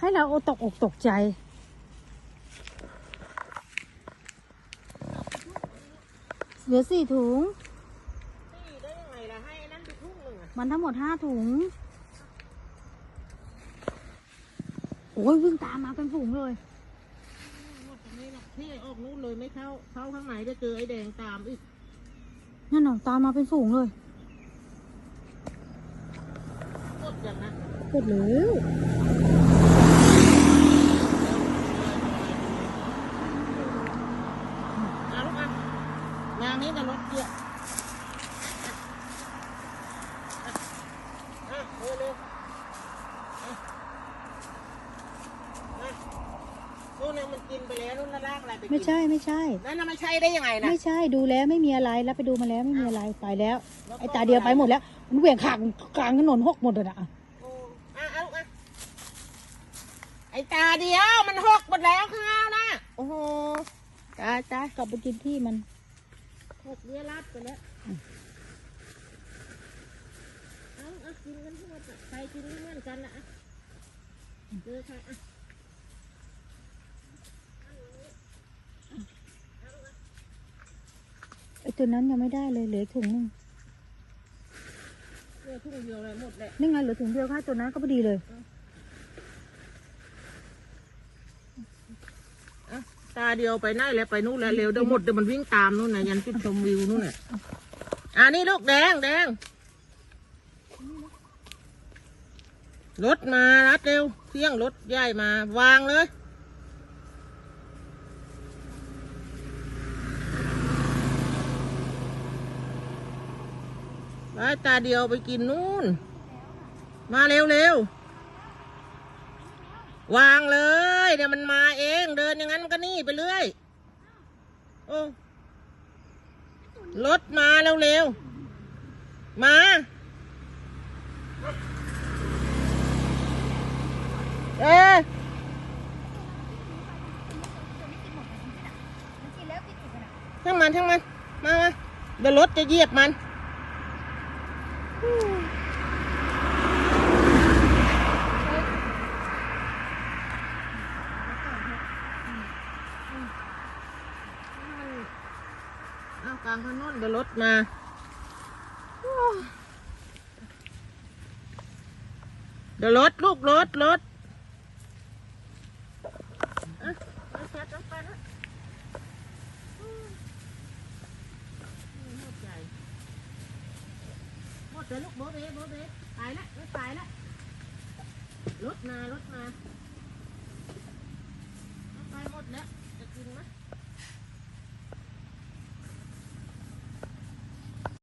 ให้เราโอตกอกตกใจเหลือสี่ถุง นี่ได้ยังไงล่ะให้ไอ้นั่นไปทุ่งหนึ่งอะมันทั้งหมดห้าถุง โอ้ยวิ่งตามมาเป็นฝูงเลย หมดตรงนี้หรอกที่ออกนู้นเลยไม่เข้า เข้าข้างในจะเจอไอ้แดงตามอีกนั่นน่ะตามมาเป็นฝูงเลยหมดอย่างนั้นกดแล้ว เอาลูกอะ งานนี้จะรถเยอะอะเร็วเร็วอะอะนู่นน่ะมันกินไปแล้วนู่นน่ะลากอะไรไปกินไม่ใช่ไม่ใช่ นั่นน่ะไม่ใช่ได้ยังไงนะ ไม่ใช่ดูแล้วไม่มีอะไรแล้วไปดูมาแล้วไม่มีอะไรไปแล้ว ไอ้ตาเดียวไปหมดแล้ว มันเหวี่ยงขางกลางถนนหกหมดเลยนะโอ้อะเอาลูกอะไอ้ตาเดียวมันหกหมดแล้วข้าวนะโอ้โหตายตายกลับไปกินที่มันห กเรียรับไปแล้วเอาเอากินกันทั้งหมดอะใครกินไม่เหมือนกันนะอะเจอใครอะไอ้ตัวนั้นยังไม่ได้เลยเหลือถุงหนึงเจอทุ่งเดียวเลยหมดแหละนี่ไงเหลือถุงเดียวค่ะตัวนั้นก็พอดีเลย อะตา เดียวไปไหนแล้วไปนู่นแล้วเร็วเดี๋ยวหมดเดี๋ยวมันวิ่งตามนู่นนะยันจุดชมวิวนู่นน่ะอ่านี่ลูกแดงแดงรถมารัดเร็วเที่ยงรถใหญ่มา วางเลยไปตาเดียวไปกินนู่น มาเร็วเร็ววางเลย เดี๋ยมันมาเอง เดินอย่างนั้นมันก็นี่ไปเรื่อยโอ้รถมาเร็วเร็วมาเอ๊ทั้งมันทั้งมัน มามาเดี๋ยวรถจะเหยียบมันากลางถนนเดี๋ยวรถมาเดี๋ยวรถลูกรถรถอะเอาชัดลงไปนะอืมหมดใจหมดเลยลูกโบเบ้โบเบ้ตายละรถตายละรถมารถมา